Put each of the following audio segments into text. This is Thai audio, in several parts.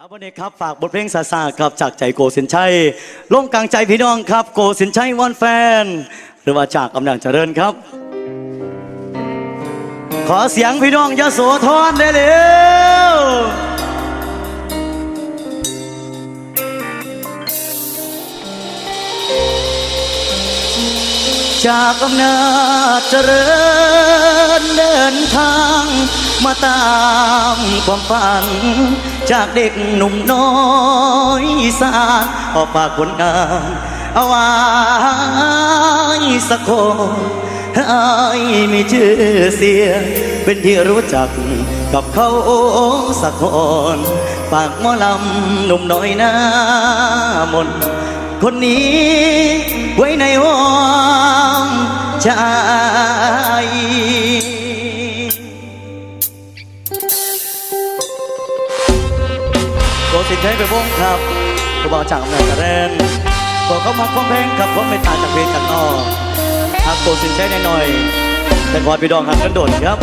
เอาวันนี้ครับฝากบทเพลงซาซาครับจากใจโกสินชัยลงกลางใจพี่น้องครับ โกสินชัยวอนแฟน หรือว่าจากกำลังเจริญครับ ขอเสียงพี่น้องยโสธรได้เร็วจากอำนาจเจริญเดินทาง มาตามความฝัน จากเด็กหนุ่มน้อยสานออกปากผลงานเอาไว้สักคนให้มีชื่อเสียงเป็นที่รู้จักกับเขาสักคนปากหมอลำหนุ่มน้อยหน้ามนคนนี้ไว้ในห้องใจ โกสินใช้ไปวงครับกระบอกจากอำนาจเริญบอกเขามาคอมเพลงครับผมไม่ตาจากเพลงจากนอกหากโกสินใช้หน่อยๆแต่ก่อนพี่ดองหันกันโดดครับ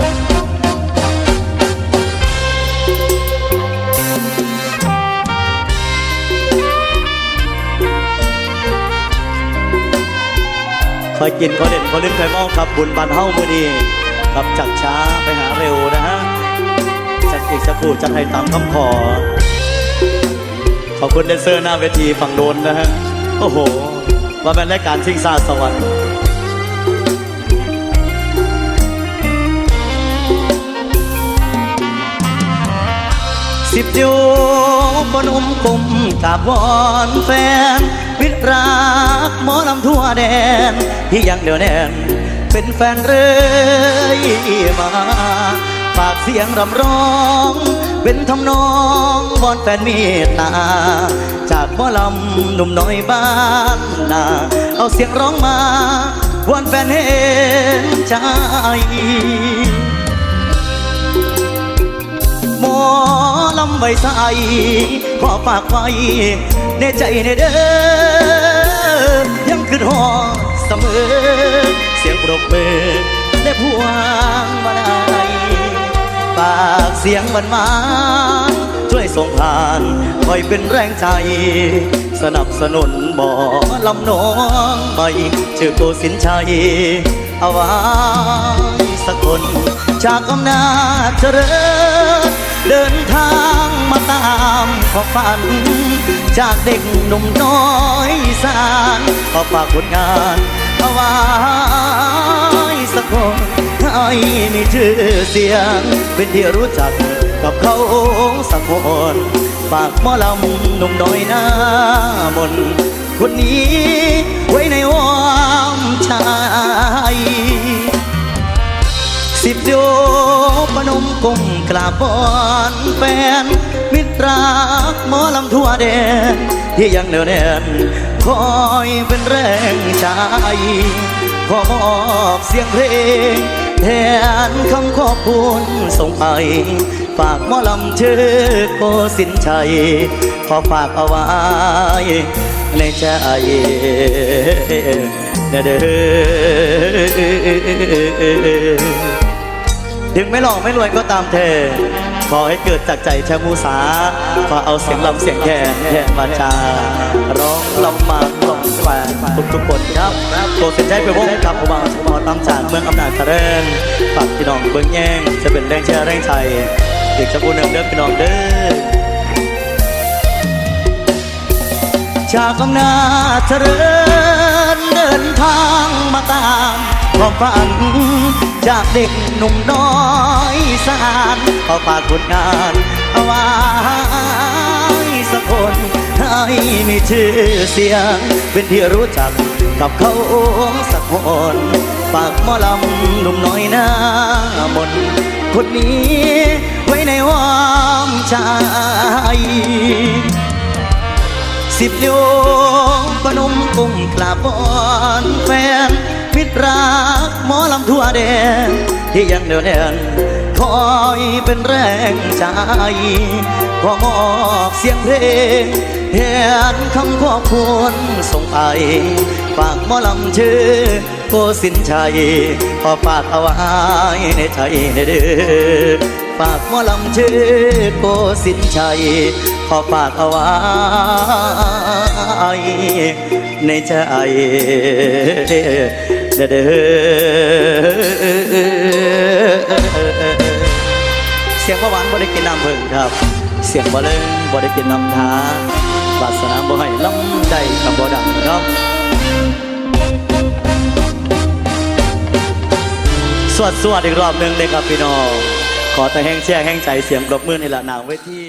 คอยกินคอยเด่นคอยลิ้นคอยมองครับบุญบานเฮ้ามือดีครับจากช้าไปหาเร็วนะฮะจากอีกสักครู่จะให้ตามคำขอ ขอบคุณแดนเซอร์หน้าเวทีฝั่งโน้นนะฮะ โอ้โหว่าเป็นรายการชิงซาสวรรค์สิบอยู่บนอุ้มกลมกาบวอนแฟนมิตรรักหมอลำทั่วแดน ที่ยังเดียวแน่นเป็นแฟนเรื่อยมา ฝากเสียงรำร้อง เป็นทำนองวอนแฟนเมตตา จากหมอลำหนุ่มน้อยบ้านนาเอาเสียงร้องมาวอนแฟนเห็นใจหมอลำใบใสขอฝากไว้ในใจในเด้อยังคือหอเสมอ เสียงปรบมือและพวง สียงมันมา ช่วยส่งผ่านคอยเป็นแรงใจ สนับสนุนหมอลำน้องใหม่ชื่อโกสินชัยเอาไว้สักคน จากอำนาจเจริญเดินทางมาตามขอฝัน จากเด็กหนุ่มน้อยสานขอฝากผลงานเอาไว้สักคน ให้มีชื่อเสียง เป็นที่รู้จักกับเขาสักคนฝากหมอลำหนุ่มน้อยหน้ามนคนนี้ไว้ในอ้อมใจสิบโยปนมกุมกราบบอนแฟน มิตรรักหมอลำทั่วแดน ที่ยังเหนียวแน่นคอยเป็นแรงใจขอมอบเสียงเพลง แทนคำขอบคุณส่งไป ฝากหมอลำชื่อโกสินชัย ขอฝากเอาไว้ ในใจเด้อถึงไม่หล่อไม่รวยก็ตามเธอ ขอให้เกิดจากใจชามูสาขอเอาเสียงลำเสียงแคนแทนวาจาร้องลำมาลำแฝงทุกทุกคนครับโปรดเสียใจไปวงกับผู้บ่าวผู้บ่าวตามจากเมืองอำนาจเจริญฝากพี่น้องเบิ้งแย่งจะเป็นแรงเชียร์แรงใจอีกสักครู่หนึ่งเด้อพี่น้องเด้อจากอำนาจเจริญเดินทางมาตามความฝัน จากเด็กหนุ่มน้อยสานขอฝากผลงานเอาไว้สักคนให้มีชื่อเสียง เป็นที่รู้จักกับเขาสักคนฝากหมอลำหนุ่มน้อยหน้ามนคนนี้ไว้ในห้อมใจสิบโยปนมกุ้มกราบบอนแฟน มิตรรักหมอลำทั่วแดนที่ยังเดียวแน่นคอยเป็นแรงใจขอมอบเสียงเพลงแทนคำขอบคุณส่งไปฝากหมอลำชื่อโกสินชัยขอฝากเอาไว้ในใจในเด้อฝากหมอลำชื่อโกสินชัยขอฝากเอาไว้ ในใจเด้อเสียงพ่อหวานบ่ได้กินน้ำเพิ่งครับ เสียงบ่เลิงบ่ได้กินน้ำทาบาสนาบ่ให้ลำใจกับบ่ดังครับ สวดสวดอีกรอบหนึ่งเลยครับพี่น้อง ขอแต่แห้งแช่แห้งใจเสียงปรบมือในละหนางเวที